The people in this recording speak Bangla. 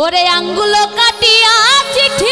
ওরে আঙ্গুলো কাটিয়া চিঠি